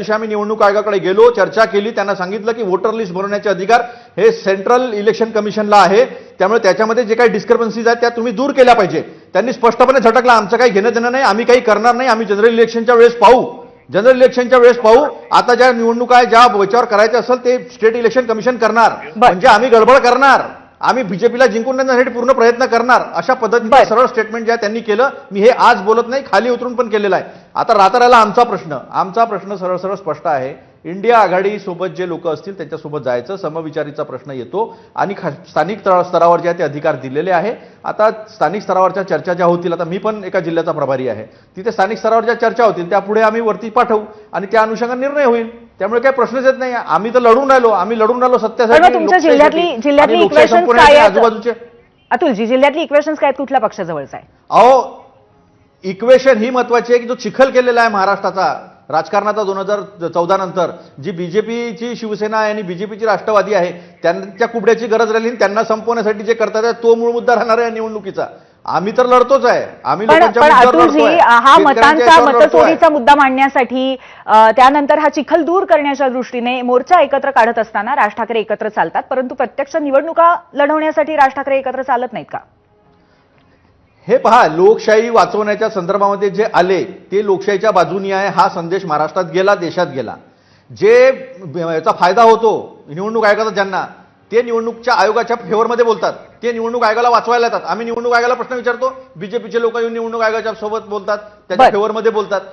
दिवशी आम्ही निवडणूक आयोगाकडे गेलो चर्चा केली त्यांना सांगितलं की वोटर लिस्ट बनवण्याचे अधिकार हे सेंट्रल इलेक्शन कमिशनला आहे. त्यामुळे त्याच्यामध्ये जे काही डिस्क्रिपन्सीज आहेत त्या तुम्ही दूर केल्या पाहिजे. त्यांनी स्पष्टपणे झटकलं आमचं काही घेणं देणं नाही आम्ही काही करणार नाही आम्ही जनरल इलेक्शनच्या वेळेस पाहू. जनरल इलेक्शनच्या वेळेस पाहू. आता ज्या निवडणुका आहे ज्या याच्यावर करायचं असेल ते स्टेट इलेक्शन कमिशन करणार. म्हणजे आम्ही गडबड करणार. आम्ही बीजेपीला जिंकून देण्यासाठी पूर्ण प्रयत्न करणार. अशा पद्धतीने. सरळ स्टेटमेंट जे आहे त्यांनी केलं मी हे आज बोलत नाही खाली उतरून पण केलेलं आहे. आता राहता राहिला आमचा प्रश्न. आमचा प्रश्न सरळ सरळ स्पष्ट आहे. इंडिया आघाडी सोबत जे लोक असतील त्यांच्यासोबत जायचं समविचारीचा प्रश्न येतो आणि खा- स्थानिक स्तरावर जे आहे ते अधिकार दिलेले आहे. आता स्थानिक स्तरावरच्या चर्चा ज्या होतील आता मी पण एका जिल्ह्याचा प्रभारी आहे. तिथे स्थानिक स्तरावर ज्या चर्चा होतील त्या पुढे आम्ही वरती पाठवू आणि त्या अनुषंगाने निर्णय होईल. त्यामुळे काही प्रश्नच येत नाही आम्ही तर लढून राहिलो आम्ही लढून राहिलो सत्यासाठी तुमच्या. जिल्ह्यातली- जिल्ह्यातली संपवण्यासाठी काय? आजूबाजूचे अतुलजी जिल्ह्यातली इक्वेशन्स काय? कुठल्या पक्षाजवळचा आहे अहो इक्वेशन ही महत्वाची आहे की जो चिखल केलेला आहे महाराष्ट्राचा राजकारणाचा दोन हजार चौदा नंतर जी बीजेपीची शिवसेना आहे आणि बीजेपीची राष्ट्रवादी आहे त्यांच्या कुबड्याची गरज राहिली आणि त्यांना संपवण्यासाठी जे करतात तो मूळ मुद्दा राहणार आहे या निवडणुकीचा आम्ही तर लढतोच आहे आम्ही पण अतुलजी. हा मतांचा. मतचोरीचा मुद्दा मांडण्यासाठी त्यानंतर हा चिखल दूर करण्याच्या दृष्टीने मोर्चा एकत्र काढत असताना राज ठाकरे एकत्र चालतात परंतु प्रत्यक्ष निवडणुका लढवण्यासाठी राज ठाकरे एकत्र चालत नाहीत का हे पहा लोकशाही वाचवण्याच्या संदर्भामध्ये जे आले ते लोकशाहीच्या बाजूनी आहे हा संदेश महाराष्ट्रात गेला देशात गेला जे याचा फायदा होतो निवडणूक आयोगाचा ज्यांना ते निवडणूकच्या आयोगाच्या फेवरमध्ये बोलतात. ते निवडणूक आयोगाला वाचवायला येतात. आम्ही निवडणूक आयोगाला प्रश्न विचारतो. बीजेपीचे लोक येऊन निवडणूक आयोगाच्या सोबत बोलतात. त्याच्या. फेवरमध्ये बोलतात.